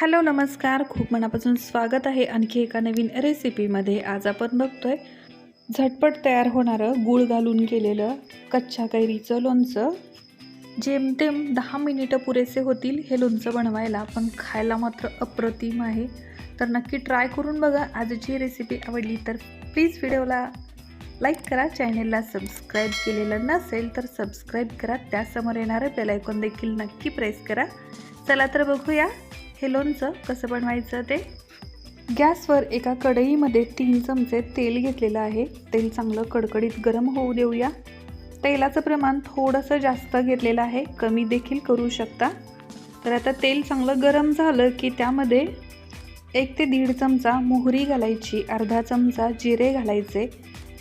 Hello नमस्कार. खूप मनापासून स्वागत आहे आणखी एका नवीन रेसिपीमध्ये. आज आपण बघतोय झटपट तयार होणारं गूळ घालून केलेलं कच्च्या कैरीचं लोणचं. जेमतेम दहा मिनिटं पुरेसे होतील हे लोणचं बनवायला पण खायला मात्र अप्रतिम आहे. तर नक्की ट्राय करून बघा. आजची रेसिपी आवडली तर प्लीज व्हिडिओला लाईक करा. चॅनेलला सबस्क्राईब केलेलं नसेल तर सबस्क्राईब करा. त्यासमोर येणारं बेलायकॉन देखील नक्की प्रेस करा. चला तर बघूया. हे लोणचं कसं बनवायचं ते? गॅसवर एका कढईमध्ये तीन चमचे तेल घेतलेलं आहे. तेल चांगलं कडकडीत गरम होऊ देऊया. तेलाचं प्रमाण थोडंसं जास्त घेतलेलं आहे. कमी देखील करू शकता. तर आता तेल चांगलं गरम झालं की त्यामध्ये एक ते दीड चमचा मोहरी घालायची अर्धा चमचा जिरे घालायचे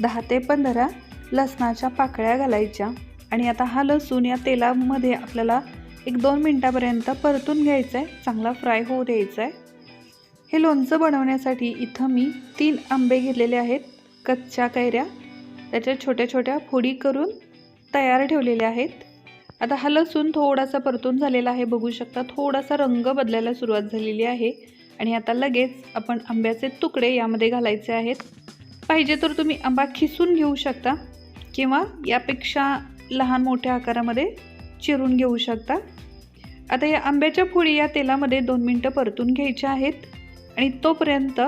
दहा ते पंधरा लसणाच्या पाकळ्या घालायच्या. आणि आता हा लसूण या तेलामध्ये आपल्याला एक दोन मिनटापर्यंत परतून घ्यायचं आहे चांगला फ्राय होऊ द्यायचा आहे हे लोणचं बनवण्यासाठी इथं मी तीन आंबे घेतलेले आहेत. कच्च्या कैऱ्या. त्याच्या छोट्या छोट्या फोडी करून तयार ठेवलेल्या आहेत. आता हा लसूण थोडासा परतून झालेला आहे. बघू शकता थोडासा रंग बदलायला सुरुवात झालेली आहे. आणि आता लगेच आपण आंब्याचे तुकडे यामध्ये घालायचे आहेत. पाहिजे तर तुम्ही आंबा खिसून घेऊ शकता किंवा यापेक्षा लहान मोठ्या आकारामध्ये चिरून घेऊ शकता. आता या आंब्याच्या फुळी या तेलामध्ये दोन मिनटं परतून घ्यायच्या आहेत. आणि तोपर्यंत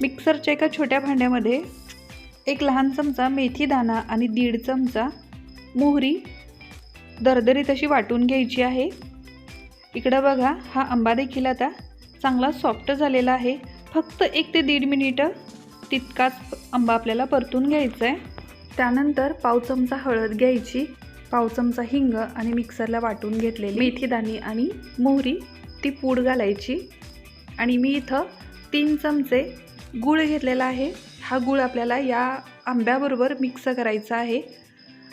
मिक्सरच्या एका छोट्या भांड्यामध्ये एक लहान चमचा मेथी दाणा आणि दीड चमचा मोहरी दरदरीत अशी वाटून घ्यायची आहे. इकडं बघा हा आंबा देखील आता चांगला सॉफ्ट झालेला आहे. फक्त एक ते दीड मिनिटं तितकाच आंबा आपल्याला परतून घ्यायचा आहे. त्यानंतर पाव चमचा हळद घ्यायची. पाव चमचा हिंग आणि मिक्सरला वाटून घेतलेली मेथीदाणी आणि मोहरी. ती पूड घालायची. आणि मी इथं तीन चमचे गूळ घेतलेला आहे. हा गूळ आपल्याला या आंब्याबरोबर मिक्स करायचा आहे.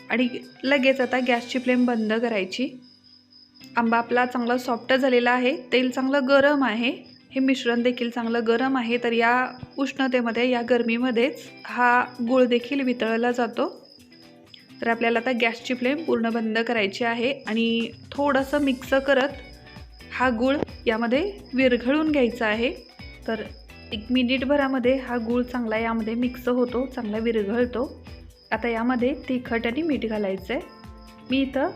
आणि लगेच आता गॅसची फ्लेम बंद करायची. आंबा आपला चांगला सॉफ्ट झालेला आहे. तेल चांगलं गरम आहे. हे मिश्रण देखील चांगलं गरम आहे. तर या उष्णतेमध्ये या गरमीमध्येच हा गूळ देखील वितळला जातो. तर आपल्याला आता गॅसची फ्लेम पूर्ण बंद करायची आहे आणि थोडंसं मिक्स करत हा गूळ यामध्ये विरघळून घ्यायचा आहे. तर एक मिनिटभरामध्ये हा गूळ चांगला यामध्ये मिक्स होतो चांगला विरघळतो. आता यामध्ये तिखट आणि मीठ घालायचं आहे मी इथं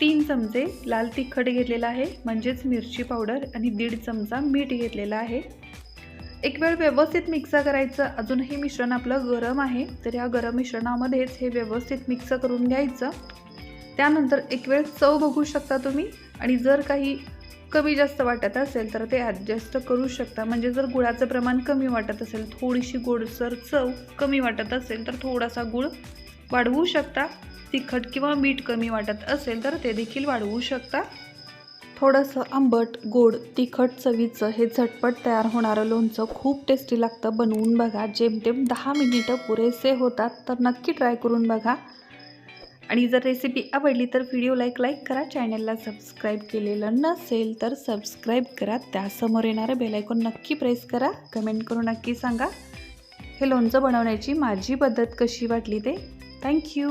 तीन चमचे लाल तिखट घेतलेला आहे म्हणजेच मिरची पावडर आणि दीड चमचा मीठ घेतलेला आहे. एक वेळ व्यवस्थित मिक्स करायचं. अजूनही मिश्रण आपलं गरम आहे. तर या गरम मिश्रणामध्येच हे व्यवस्थित मिक्स करून घ्यायचं. त्यानंतर एक वेळ चव बघू शकता तुम्ही. आणि जर काही कमी जास्त वाटत असेल तर ते ॲडजस्ट करू शकता. म्हणजे जर गुळाचं प्रमाण कमी वाटत असेल थोडीशी गोडसर चव कमी वाटत असेल तर थोडासा गुळ वाढवू शकता. तिखट किंवा मीठ कमी वाटत असेल तर ते देखील वाढवू शकता. थोडंसं आंबट गोड तिखट चवीचं हे झटपट तयार होणारं लोणचं खूप टेस्टी लागतं. बनवून बघा. जेमतेम दहा मिनिटं पुरेसे होतात तर नक्की ट्राय करून बघा. आणि जर रेसिपी आवडली तर व्हिडिओ लाईक लाईक करा. चॅनलला सबस्क्राईब केलेलं नसेल तर सबस्क्राईब करा. त्यासमोर येणारं बेलायकॉन नक्की प्रेस करा. कमेंट करून नक्की सांगा. हे लोणचं बनवण्याची माझी पद्धत कशी वाटली ते? थँक्यू